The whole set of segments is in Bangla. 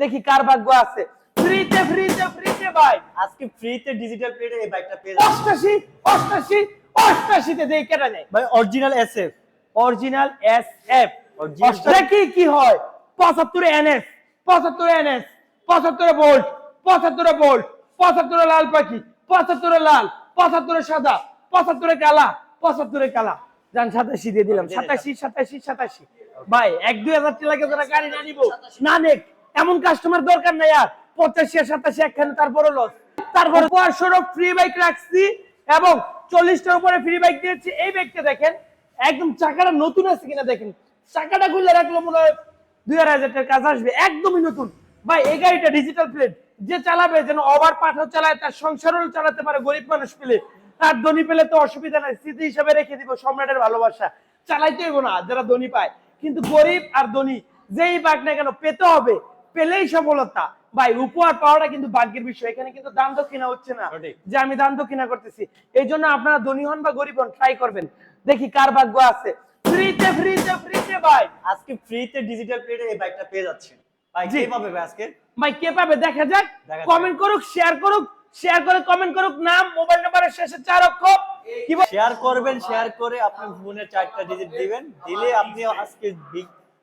দেখি কার ভাগ্য আছে। ফ্রিতে ফ্রিতে ফ্রিতে ভাই। আজকে ফ্রিতে ডিজিটাল প্লেটে এই বাইকটা পেয়ে যাবেন 88 88 88 তে দেই কেটা নেই। ভাই original SF original SF original কি কি হয়। 75 এনএস 75 এনএস 75 বোল্ট 75 বোল্ট 75 লাল পাখি 75 লাল 75 সাদা 75 কালা 75 কালা। জান 87 দিয়ে দিলাম 87 87 87 ভাই 1 2000 টাকা যারা গাড়ি না নিব। না নেক এমন কাস্টমার দরকার নাই আর। পঁচাশি, সাতাশি, একখানে তারপরে লস তারপরে পড়াশোনা ফ্রি বাইক রাখছি এবং চল্লিশটার উপরে ফ্রি বাইক দিয়েছি। এই বাইকটা দেখেন, একদম চাকাটা নতুন আছে কিনা দেখেন। চাকাটা খুলে রাখল মনে হয় দুই আড়াই হাজার কাজ আসবে। একদমই নতুন। ভাই, এই গাড়িটা ডিজিটাল প্লেট যে চালাবে, যেন ওভার পাঠও চালায়, তার সংসারও চালাতে পারে গরিব মানুষ পেলে। তার ধনী পেলে তো অসুবিধা নাই। স্মৃতি হিসাবে রেখে দিব সম্রাটের ভালোবাসা। চালাইতে হইব না, যারা ধনী পায়। কিন্তু গরিব আর ধনী, যেই বাঘ না কেন, পেতে হবে। পেলেই সফলতা। ভাই উপহার পাওয়াটা কিন্তু ভাগ্যের বিষয়। এখানে কিন্তু দান দক্ষিণা হচ্ছে না যে আমি দান দক্ষিণা করতেছি। এই জন্য আপনারা ধনী হন বা গরিব হন ট্রাই করবেন। দেখি কার ভাগ্য আছে। ফ্রিতে ফ্রিতে ফ্রিতে ভাই। আজকে ফ্রিতে ডিজিটাল প্লেটে এই বাইকটা পেয়ে যাচ্ছেন। ভাই কে পাবে আজকে? ভাই কে পাবে? দেখা যাক। কমেন্ট করুক শেয়ার করুক শেয়ার করে কমেন্ট করুক। নাম মোবাইল নাম্বারের শেষে চার অক্ষর শেয়ার করবেন শেয়ার করে আপনি চারটা ডিজিট দিবেন। দিলে আপনি আজকে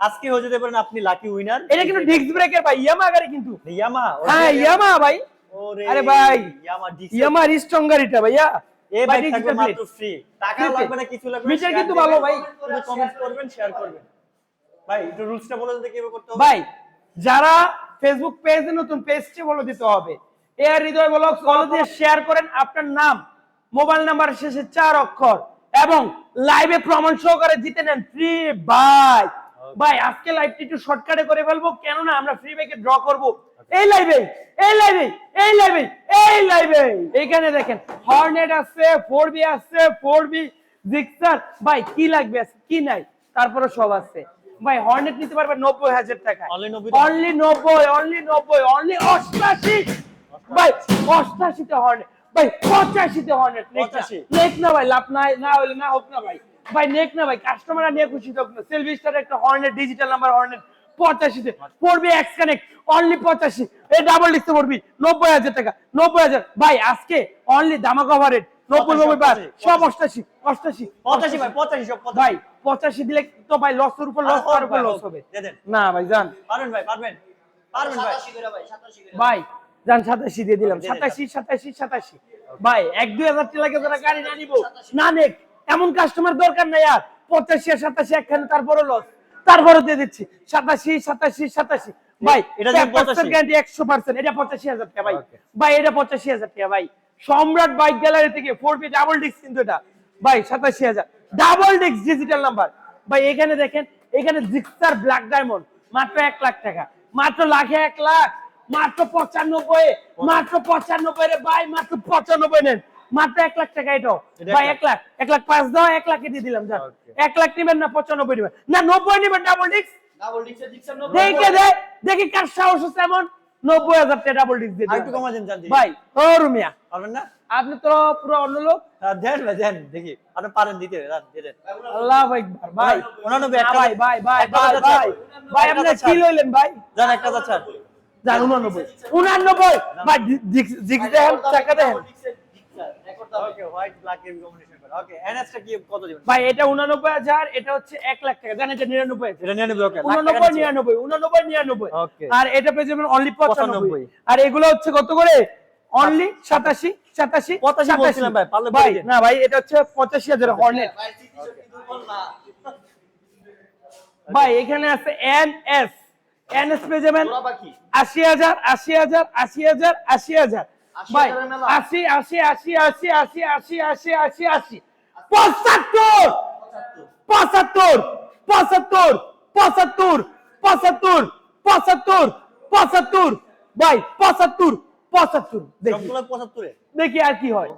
আজকে হয়ে যেতে পারেন আপনি লাকি উইনার এটা কিন্তু ডিস্ক ব্রেকের ভাই ইয়ামা গাড়ি কিন্তু। ইয়ামা হ্যাঁ ইয়ামা ভাই। ওরে আরে ভাই, ইয়ামা ডিক্স ইয়ামা স্ট্রং গাড়িটা ভাইয়া। এই ভাই, থাকবে মাত্র ফ্রি টাকা লাগবে না কিছু লাগবে Meter কিন্তু ভালো ভাই। কমেন্ট করবেন শেয়ার করবেন। ভাই একটু রুলসটা বলে দিতে কীভাবে করতে হবে? ভাই যারা ফেসবুক পেজে নতুন পেজটি বলে দিতে হবে। এর হৃদয় ব্লগ ফলো দিয়ে শেয়ার করেন আপনার নাম। মোবাইল নাম্বার শেষে চার অক্ষর। এবং লাইভে প্রমাণ সহকারে জিতে নেন ফ্রি বাই ভাই আজকে লাইভটি একটু শর্টকাটে করে ফেলব কেননা আমরা ফ্রি বাইকে ড্র করব। এই লাইভে এই লাইভে এই লাইভে এই লাইভে এইখানে দেখেন হর্নেট আছে ফোর বি আছে ফোর বি জিক্সার ভাই কি লাগবে আছে কি নাই? তারপরে সব আছে। ভাই হর্নেট নিতে পারবে নব্বই হাজার টাকা। Only 90 অনলি নব্বই অনলি নব্বই অনলি অষ্টাশি। ভাই অষ্টাশিতে হর্নেট ভাই পঁচাশিতে হর্নেট নেক না। 85 নেক না ভাই লাভ নাই না হলে না হোক না ভাই। ভাই নেক না ভাই কাস্টমাররা নিয়ে খুশি হোক না সেলফি স্টার একটা হর্নেট ডিজিটাল নাম্বার হর্নেট পঁচাশিতে। পড়বি এক্স কানেক্ট অনলি পঁচাশি। এই ডাবল লিখতে পড়বি নব্বই হাজার টাকা নব্বই হাজার। ভাই আজকে অনলি দামা কভারেট নব্বই নব্বই বার সব অষ্টাশি অষ্টাশি। পঁচাশি ভাই পঁচাশি সব ভাই পঁচাশি দিলে তো ভাই লসের উপর লস তার উপর লস হবে। না ভাই জান পারবেন ভাই পারবেন। পারবেন ভাই। ভাই জান সাতাশি দিয়ে দিলাম। দিয়ে দিলাম। সাতাশি সাতাশি সাতাশি। ভাই এক দুই হাজার টাকা যারা গাড়ি না নিবো। না নেক। এমন কাস্টমার দরকার নাই আর। পঁচাশি আর সাতাশি একখানে তারপরে লস তারপরে দিয়ে দিচ্ছি। সাতাশি সাতাশি সাতাশি। ভাই এটা গ্যারান্টি একশো পার্সেন্ট এটা পঁচাশি হাজার টাকা ভাই। ভাই এটা পঁচাশি হাজার টাকা ভাই। সম্রাট বাইক গ্যালারি থেকে ফোর বি ডাবল ডিস্ক কিন্তু এটা। ভাই সাতাশি হাজার। ডাবল ডিস্ক ডিজিটাল নাম্বার ভাই এখানে দেখেন এখানে জিক্সার ব্ল্যাক ডায়মন্ড মাত্র এক লাখ টাকা। মাত্র লাখে এক লাখ। মাত্র পঁচানব্বই। মাত্র পঁচানব্বই রে ভাই মাত্র পঁচানব্বই নেন। মাত্র এক লাখ টাকা এটাও। এটা ভাই এক লাখ। এক লাখ পাঁচ দাও এক লাখে দিয়ে দিলাম যান এক লাখ নেবেন না পঁচানব্বই নেবেন। না নব্বই নেবেন ডাবল ডিস্ক দেখে দে দেখি কার সাহস আছে এমন। নব্বই হাজার টাকা ডাবল ডিস্ক দিয়ে একটু কমা দেন ভাই ও রুমিয়া। পারবেন না? আপনি তো পুরো অন্য লোক। হ্যাঁ, দেন ভাই দেন দেখি। আপনি পারেন দিতে দেন। আল্লাহ আকবার ভাই উনানব্বই একটা ভাই ভাই ভাই ভাই। ভাই ভাই আপনি কি। লইলেন ভাই? জান একটা জান উনানব্বই। উনানব্বই। ভাই জিগ দেখেন চাকা দেখেন ওকে হোয়াইট ব্ল্যাক এর কম্বিনেশন করে। ওকে এনএসটা কি কত দিবেন? ভাই এটা উনানব্বই হাজার এটা হচ্ছে এক লাখ টাকা। জানেন এটা নিরানব্বই হাজার? এটা নিয়ে নেবে ওকে উনানব্বই নিরানব্বই উনানব্বই নিরানব্বই। Okay. আর এটা পেয়ে যাবেন অনলি 95 আর এগুলো হচ্ছে কত করে? অনলি সাতাশি সাতাশি 85 বলছিলাম ভাই, পারলে ভাই না ভাই এটা হচ্ছে পঁচাশি হাজার হর্নেট ভাই এখানে আছে এন এস এন এস পেয়ে যাবেন আশি হাজার আশি হাজার আশি হাজার আশি হাজার। ভাই আশি আশি আশি আশি আশি আশি আশি আশি আশি। পঁচাত্তর! পঁচাত্তর! পঁচাত্তর! পঁচাত্তর! পঁচাত্তর! পঁচাত্তর! পঁচাত্তর! ভাই পঁচাত্তর পঁচাত্তর। দেখি। সবগুলো 75 এ দেখি আর কি হয়।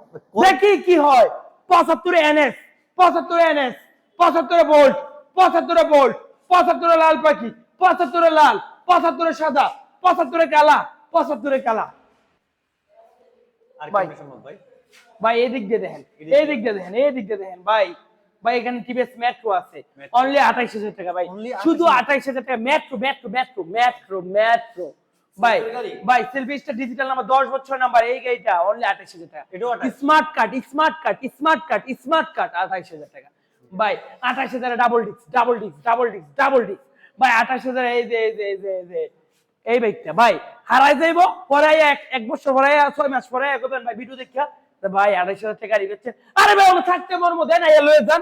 দেখি কি হয়। পঁচাত্তরে এনএস পঁচাত্তরে এনএস পঁচাত্তরে বোল্ট পঁচাত্তরে বোল্ট পঁচাত্তরে লাল পাখি পঁচাত্তরে লাল পঁচাত্তরে সাদা পঁচাত্তরে কালা পঁচাত্তরে কালা। ভাই। কি সম্ভব ভাই? ভাই এই দিক দিয়ে দেখেন এদিক দিয়ে। দেখেন এই দিক দিয়ে দেখেন ভাই। ভাই এখানে টিভিএস মেট্রো আছে? অনলি আঠাইশ হাজার টাকা ভাই। শুধু আঠাইশ হাজার টাকা metro metro metro metro metro ভাই ভাই সেলফিসটা ডিজিটাল নাম্বার 10 বছর নাম্বার এই গাড়িটা অনলি 28000 টাকা। Smart card smart card smart card smart card 28000 টাকা। ভাই 28000 double disc double disc double disc double disc ভাই 28000 এই যে এই যে এই যে এই যে এই বাইকটা ভাই হারাই যাইবো পরে এক এক বছর পরে ছয় মাস পরে একবেন ভাই ভিডিও দেখা তো ভাই 28000 টাকা গাড়ি বেচছেন আরে ভাই ওটা থাকতে মরমো দেন না লয়ে যান।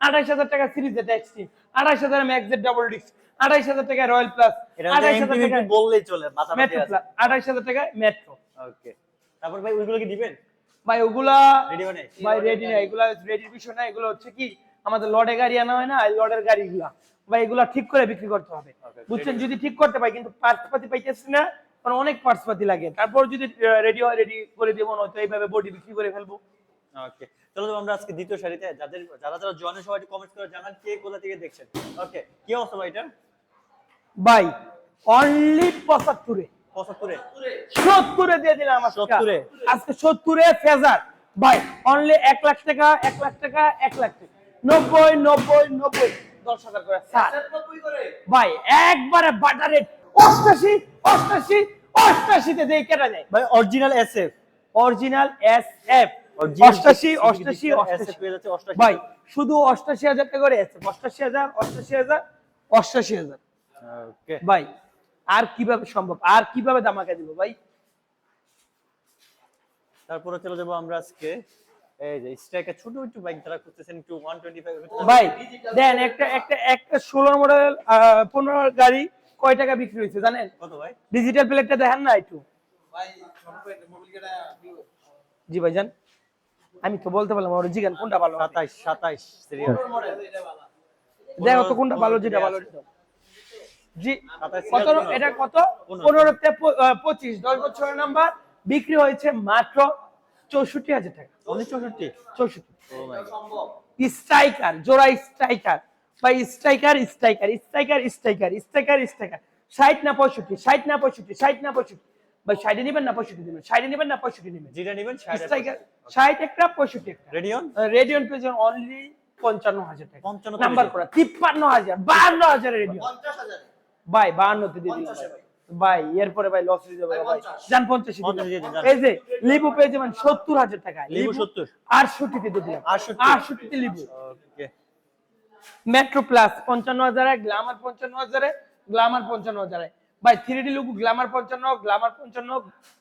28000 টাকা সিরিজ এটা এক্সট্রিম 28000 ম্যাক্সের ডাবল ডিস্ক 28000 টাকা রয়্যাল প্লাস আড়াইশ হাজার টাকা বললেই চলে মেট্রো প্লাস 28000 টাকা মেট্রো ওকে তারপর ভাই ওইগুলো কি দিবেন? ভাই ওগুলা রেডি মানে? ভাই রেডি না এগুলা রেডির বিষয় না এগুলো হচ্ছে কি আমাদের লডে গাড়ি আনা হয় না লডের গাড়িগুলা। ভাই এগুলা ঠিক করে বিক্রি করতে হবে। বুঝছেন? যদি ঠিক করতে পাই কিন্তু পার্টস পাতি পাইতেছি না কারণ অনেক পার্টস পাতি লাগে। তারপর যদি রেডি হয় রেডি করে দেবো নয়তো এইভাবে বডি বিক্রি করে ফেলব। ওকে চলো তো আমরা আজকে দ্বিতীয় যাদের যারা যারা জয়েন সবাই কমেন্ট করে জানান কে কোথা থেকে দেখছেন? ওকে কি অবস্থা ভাই এটা ভাই অনলি পঁচাত্তরে। পঁচাত্তরে? সত্তরে দিয়ে দিলাম আজকে। 70 এ? আজকে সত্তরে ফেজার। ভাই অনলি এক লাখ টাকা এক লাখ টাকা এক লাখ টাকা। নব্বই নব্বই নব্বই। দশ হাজার করে। ভাই একবারে বাটার রেট অষ্টাশি অষ্টাশি অষ্টাশিতে দিয়ে কেটা যায় ভাই original SF original S F অষ্টাশি অষ্টাশি অষ্টাশি। পেয়ে যাচ্ছে অষ্টাশি। ভাই শুধু অষ্টাশি হাজার টাকা করে এসে অষ্টাশি হাজার অষ্টাশি হাজার অষ্টাশি হাজার। ওকে ভাই আর কীভাবে সম্ভব? আর কীভাবে দামাকা দিব ভাই? তারপরে চলে যাব আমরা আজকে এই যে স্ট্রাইকার ছোট একটু বাইক যারা করতেছেন একটু 125 ভাই দেন একটা একটা একটা ষোলো মডেল পনেরো গাড়ি কয় টাকা বিক্রি হয়েছে জানেন? কত ভাই? ডিজিটাল প্লেটটা দেখেন না একটু। জি ভাই জান আমি তো বলতে পারলাম আমার জিগান কোনটা ভালো হবে। 27 27 সিরিয়াল দেখো তো কোনটা ভালো যেটা ভালো জি 27 কত এটা কত? পনেরো। পনেরো তে প- আহ, পঁচিশ দশ বছরের নাম্বার বিক্রি হয়েছে মাত্র চৌষট্টি হাজার টাকা। 1964 চৌষট্টি? গড। স্ট্রাইকার জোড়া স্ট্রাইকার। বা striker striker striker striker striker striker. ষাট না পঁয়ষট্টি ষাট না পঁয়ষট্টি ষাট না পঁয়ষট্টি। ষাটে নেবেন না পঁয়ষট্টি নেবেন? ষাটে নেবেন না পঁয়ষট্টি নেবেন? যেটা নেবেন স্ট্রাইকার ষাট একটা পঁয়ষট্টি একটা। রেডিয়ন রেডিয়ন পেয়েছেন অনলি পঞ্চান্ন হাজার টাকা। 55 নাম্বার করা তিপ্পান্ন হাজার বাহান্ন হাজার। রেডিয়ন ভাই বাহান্নতে দিয়ে দিলাম ভাই। এরপরে ভাই লস হয়ে যাবে ভাই। এই যে লিবু পেয়ে যাবেন টাকা। লিবু 70 আটষট্টিতে দিয়ে দিলাম। 68 আটষট্টিতে লিবু। ওকে। মেট্রো প্লাস পঞ্চান্ন হাজারে গ্লামার পঞ্চান্ন হাজারে গ্লামার পঞ্চান্ন হাজারে। ভাই থ্রি ডি লুকু গ্লামার পঞ্চান্ন গ্লামার পঞ্চান্ন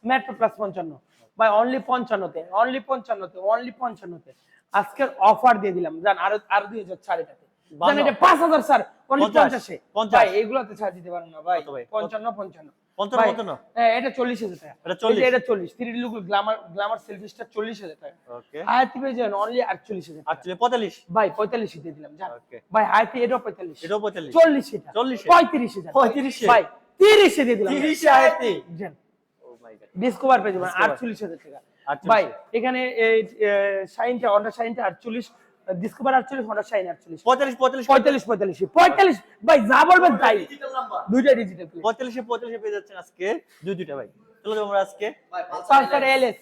মেট্রো প্লাস পঞ্চান্ন। ভাই অনলি পঞ্চান্নতে অনলি পঞ্চান্নতে অনলি পঞ্চান্নতে। আজকের অফার দিয়ে দিলাম। জান আরও আরও দুই হাজার ছাড় এটাতে। জান এটা পাঁচ হাজার স্যার পঞ্চাশ, পঞ্চাশে ভাই এগুলোতে ছাড় দিতে পারেন না ভাই। পঞ্চান্ন পঞ্চান্ন। পঞ্চান্ন, ভাই, পঞ্চান্ন? এটা চল্লিশ হাজার টাকা। এটা 40? এই যে এটা চল্লিশ। থ্রি ডি গ্লামার গ্লামার সেলফিসটা চল্লিশ হাজার টাকা। হায়াতি পেয়ে যাবেন অনলি আটচল্লিশ হাজার পঁয়তাল্লিশ? ভাই পঁয়তাল্লিশ দিয়ে দিলাম ভাই হায়াতি এটাও পঁয়তাল্লিশ। এটাও পঁয়তাল্লিশ। চল্লিশ এটা। 40 এ? পঁয়ত্রিশ হাজার। 35 এ? ভাই তিরিশে দিয়ে দিলাম। 30 এ আয়াতি? জান ও মাই গড ডিসকভার পেয়ে যাবেন আটচল্লিশ হাজার টাকা। ভাই এখানে এই শাইনটা হন্ডা শাইনটা আটচল্লিশ। ডিসকভার আটচল্লিশ হন্ডা শাইন আটচল্লিশ পঁয়তাল্লিশ পঁয়তাল্লিশ পঁয়তাল্লিশ পঁয়তাল্লিশ পঁয়তাল্লিশ। ভাই যা বলবেন তাই। দুইটা ডিজিটাল পঁয়তাল্লিশে পঁয়তাল্লিশে পেয়ে যাচ্ছেন আজকে। দুই দুইটা ভাই। চলো আজকে। পাঁচটার এলএস।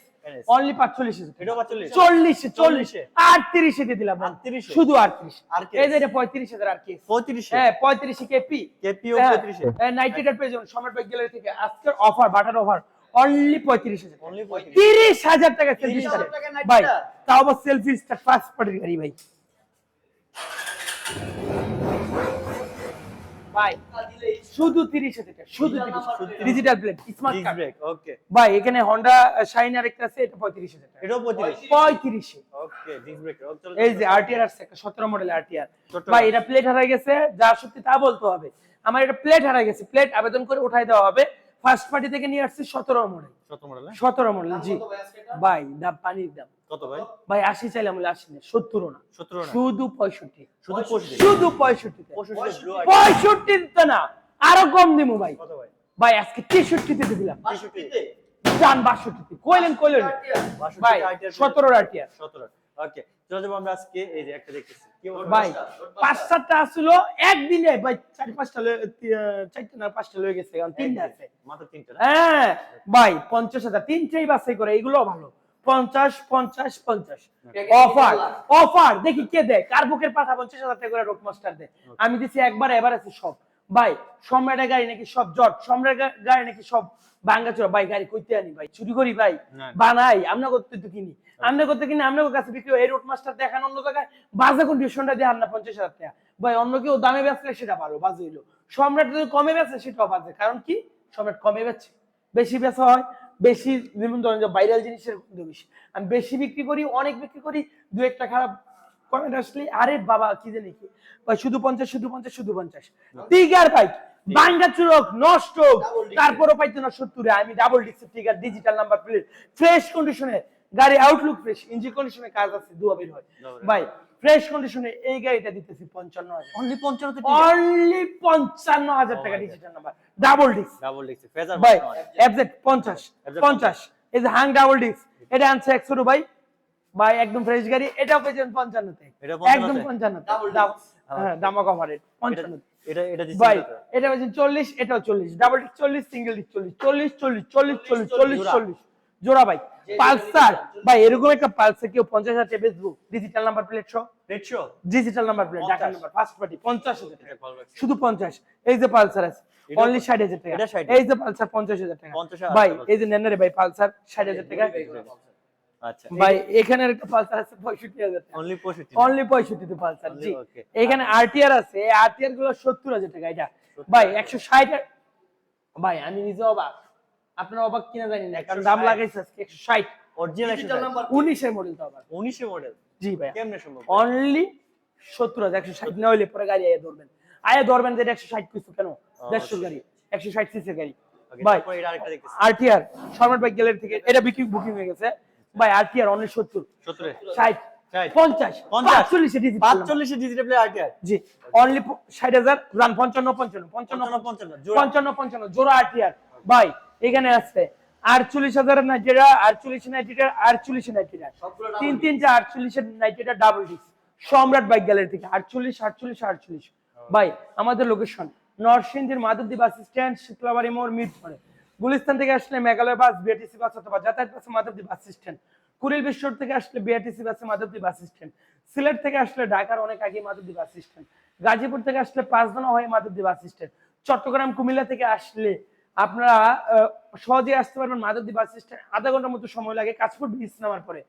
অনলি পাঁচচল্লিশ এটাও পাঁচচল্লিশ। চল্লিশে চল্লিশে। আটত্রিশে দিয়ে দিলাম। 38 শুধু আটত্রিশ। আর কে? এই যে এটা পঁয়ত্রিশ হাজার আর কি। পঁয়ত্রিশে। হ্যাঁ পঁয়ত্রিশে কেপি। কেপিও হ্যাঁ, পঁয়ত্রিশে। নাইট্রেটের পেয়ে যাবেন সম্রাট বাইক গ্যালারি থেকে আজকের অফার বাটার অফার অনলি পঁয়ত্রিশ হাজার। তিরিশ হাজার টাকা সেলফি 30,000 ভাই তাও আবার সেলফি স্টার ফার্স্ট পার্টির গাড়ি ভাই। ভাই শুধু তিরিশ হাজার টাকা শুধু digital plate smart card okay ভাই এখানে হন্ডা শাইন আছে এটা পঁয়ত্রিশ হাজার টাকা। এটাও পঁয়ত্রিশ। পঁয়ত্রিশে। ওকে ডিস্ক ব্রেক চলো এই যে আরটিআর আসছে একটা সতেরো মডেল আরটিআর ছোট। ভাই এটা প্লেট হারাই গেছে যা সত্যি তা বলতে হবে। আমার এটা প্লেট হারাই গেছে প্লেট আবেদন করে উঠাই দেওয়া হবে। ফার্স্ট পার্টি থেকে নিয়ে আসছি সতেরো মডেল। সতেরো মডেল জি। ভাই দাম পানির দাম। কত ভাই? ভাই আশি চাইলাম বলে আশি না। সত্তরও না? শুধু পঁয়ষট্টি। শুধু পঁয়ষট্টি? পঁয়ষট্টি তো। না আরও কম দিমু ভাই। ভাই? ভাই আজকে তেষট্টিতে দিলাম। জান বাষট্টিতে। কইলেন কইলেন। ভাই সতেরো আরটিআর সতেরো ওকে চলো আমরা আজকে এই যে একটা দেখতেছি। ভাই পাঁচ সাতটা আসলো একদিনে ভাই চার পাঁচটা চারটা না পাঁচটা লয়ে গেছে কারণ তিনটা আছে। মাত্র তিনটা হ্যাঁ ভাই পঞ্চাশ হাজার তিনটেই বাছাই করে এগুলো ভালো। পঞ্চাশ পঞ্চাশ পঞ্চাশ। অফার অফার দেখি কে দেয়। কার বুকের পাঠা পঞ্চাশ হাজার টাকা করে রোক মাস্টার দেয়? আমি দিছি একবার এবার আছে সব। ভাই সম্রাটের গাড়ি নাকি সব জট সম্রাটের গাড়ি নাকি সব ভাঙ্গাচোরা ভাই গাড়ি কইতে আনি ভাই। চুরি করি ভাই। বানাই আমরা করতে তো কিনি। আমরা করতে কিনি আপনার কাছে বিক্রি এই রোড মাস্টার দেখান অন্য জায়গায় বাজে কন্ডিশনটা দিয়ে না পঞ্চাশ হাজার টাকা। ভাই অন্য কেউ দামে বেচলে সেটা ভালো বাজে হইল। সম্রাট যদি কমে বেচে সেটাও বাজে। কারণ কি? সম্রাট কমে বেচে। বেশি বেচা হয় বেশি যেমন ধরেন যে ভাইরাল জিনিসের বেশি। আমি বেশি বিক্রি করি অনেক বিক্রি করি দু একটা খারাপ কমেন্ট আসলে আরে বাবা কি জানি কি ভাই শুধু পঞ্চাশ শুধু পঞ্চাশ শুধু পঞ্চাশ। টিগার বাইক বাঙ্গা চুরক নষ্ট তারপরও পাইতো না সত্তরে। আমি ডাবল ডিক্সের টিগার ডিজিটাল নাম্বার প্লেট ফ্রেশ কন্ডিশনে গাড়ি আউটলুক ফ্রেশ ইঞ্জিন কন্ডিশনে কাজ আছে দুয়া বের হয়। ভাই ফ্রেশ কন্ডিশনে এই গাড়িটা দিতেছি পঞ্চান্ন হাজার। অনলি পঞ্চান্ন অনলি পঞ্চান্ন হাজার টাকা. ডিজিটাল নাম্বার ডাবল ডিক্স ডাবল ডিক্স ফেজার ভাই এফজেড পঞ্চাশ পঞ্চাশ। এই যে হাং ডাবল ডিস্ক এটা আনছে একশো ভাই। ভাই একদম ফ্রেশ গাড়ি। এটাও পেয়েছেন পঞ্চান্নতে এটা একদম পঞ্চান্নতে disc। হ্যাঁ দামা কভারের পঞ্চান্ন এটা এটা ভাই এটা পেয়েছেন চল্লিশ এটাও চল্লিশ। ডাবল ডিস্ক চল্লিশ সিঙ্গেল ডিস্ক চল্লিশ। চল্লিশ চল্লিশ চল্লিশ চল্লিশ চল্লিশ চল্লিশ জোড়া। ভাই। পালসার। ভাই এরকম একটা পালসার কেউ পঞ্চাশ হাজার টাকা বেচবো? Digital number plate digital number plate Dhaka number first party পঞ্চাশ। হাজার টাকা। শুধু পঞ্চাশ। এই যে পালসার আছে অনলি ষাট হাজার টাকা। এটা 60 এই যে পালসার পঞ্চাশ হাজার টাকা। ভাই এই যে নেন ভাই পালসার ষাট হাজার টাকা। আচ্ছা ভাই এখানে একটা পালসার আছে টাকা। অনলি পঁয়ষট্টি অনলি পঁয়ষট্টি তে পালসার জি। এখানে আরটিআর আছে এই আরটিআরগুলো সত্তর হাজার টাকা এটা ভাই একশো ষাট ভাই আমি নিজে অবাক। আপনার অবাক কিনা জানি না কারণ দাম লাগাইছে আজকে একশো ষাট। অরিজিনাল মডেল তো আবার। মডেল জি ভাই। কেমনে সম্ভব? অনলি সত্তর হাজার একশো ষাট না হইলে পরে গাড়ি আয়া ধরবেন। আয়া ধরবেন যে একশো ষাট পিছু কেন? দেড়শো গাড়ি একশো ষাট সিসি গাড়ি। ভাই আরটিআর শর্মার বাইক গ্যালারি থেকে এটা বিক্রি বুকিং হয়ে গেছে। ভাই আরটিআর অনলি সত্তর? সত্তরে? ষাট? ষাট। পঞ্চাশ? পঞ্চাশ। পাঁচচল্লিশে ডিজিট পাঁচচল্লিশে ডিজিটাল প্লে আরটিআর জি অনলি ষাট হাজার রান পঞ্চান্ন পঞ্চান্ন পঞ্চান্ন পঞ্চান্ন পঞ্চান্ন। জোড়া। পঞ্চান্ন পঞ্চান্ন জোড়া ভাই এখানে আছে আটচল্লিশ হাজার নাইটেরা আটচল্লিশ নাইটেরা আটচল্লিশ নাইটেরা তিন তিনটা আটচল্লিশের নাইটেরা double disc Samrat bike gallery থেকে আটচল্লিশ আটচল্লিশ আটচল্লিশ। ভাই আমাদের লোকেশন নরসিংদীর মাধবদী বাস স্ট্যান্ড শীতলাবাড়ি মোড় মিরপুরে। গুলিস্তান থেকে আসলে মেঘালয় বাস বিআরটিসি বাস অথবা যাতায়াত বাসে মাধবদী বাস স্ট্যান্ড কুড়িল বিশ্বর থেকে আসলে বিআরটিসি বাসে মাধবদী বাস স্ট্যান্ড সিলেট থেকে আসলে ঢাকার অনেক আগে মাধবদী বাস স্ট্যান্ড গাজীপুর থেকে আসলে পাঁচদনা হয়ে মাধবদী বাস স্ট্যান্ড চট্টগ্রাম, কুমিল্লা থেকে আসলে আপনারা সহজে আসতে পারবেন মাধবদী বাস স্ট্যান্ড আধা ঘণ্টার মতো সময় লাগে কাশপুর ব্রিজ নামার পরে।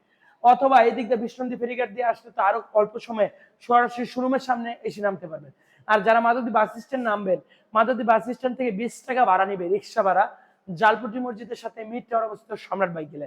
অথবা এই দিক দিয়ে বিষ্ণন্দী ফেরিঘাট দিয়ে আসলে তো আরও অল্প সময়ে সরাসরি শোরুমের সামনে এসে নামতে পারবেন। আর যারা মাধবদী বাস স্ট্যান্ড নামবেন, মাধবদী বাস স্ট্যান্ড থেকে বিশ টাকা ভাড়া নেবে, রিক্সা ভাড়া। জালপুটি মসজিদের সাথে মিড টাওয়ার অবস্থিত সম্রাট বাইক গেলে